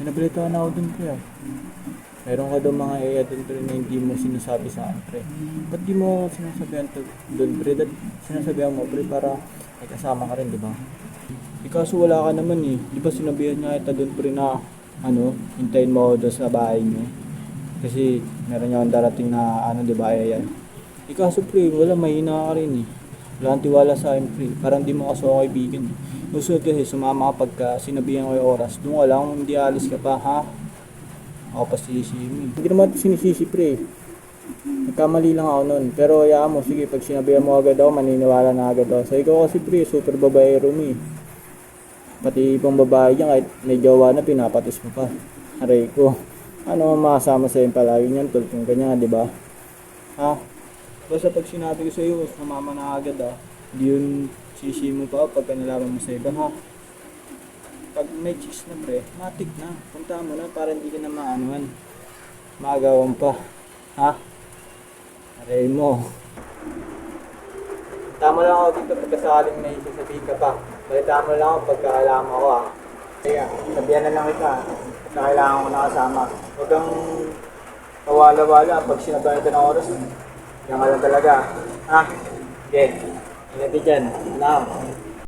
Pinabalita na ako dun ah. Meron ka daw mga iya dun pre na hindi mo sinasabi sa akin pre. Ba't di mo sinasabihan to dun pre? Ba't sinasabihan mo pre para may kasama ka rin di ba? Kaso wala ka naman eh. Di ba sinabihan niya kita dun pre na ano, hintayin mo doon sa bahay niyo. Kasi meron akong darating na ano di ba yan. Di kaso pre, wala mahina ka rin eh. Wala kang tiwala sa akin pre. Parang di mo kasi ako kaibigan eh. Gusto kasi sumama ka pagka sinabihan ko yung oras. Doon ka lang, hindi alis ka pa ha. Ako pa sisimi. Hindi naman ito sinisisi pre. Nagkamali lang ako nun. Pero hayaan mo, sige, pag sinabihan mo agad ako, maniniwala na agad ako. So ikaw kasi pre, super babaero mo eh. Pati ibang babae dyan, kahit may jowa na, pinapatis mo pa. Aray ko. Ano ang makasama sa'yo palagi niyan, tol, kung ganyan, di ba? Ha? Basta pag sinabi ko sa'yo, sumama na agad ah. Hindi yun sisi mo pa pagka nalaman mo sa iba ha. Pag may chicks na pre, matik na. Punta mo na para hindi ka na maanuhan. Maagawan pa. Ha? Aray mo. Tama lang ako dito pagkasakaling may sasabihin ka pa. Balita mo lang ako pagka alam ako ah. Kaya, sabihan na lang kita. Na kailangan ko nakasama. Huwag kang kawala-wala pag sinabahan ka ng oras. Yan ka lang talaga. Ha? Okay. Ka dyan. Alam.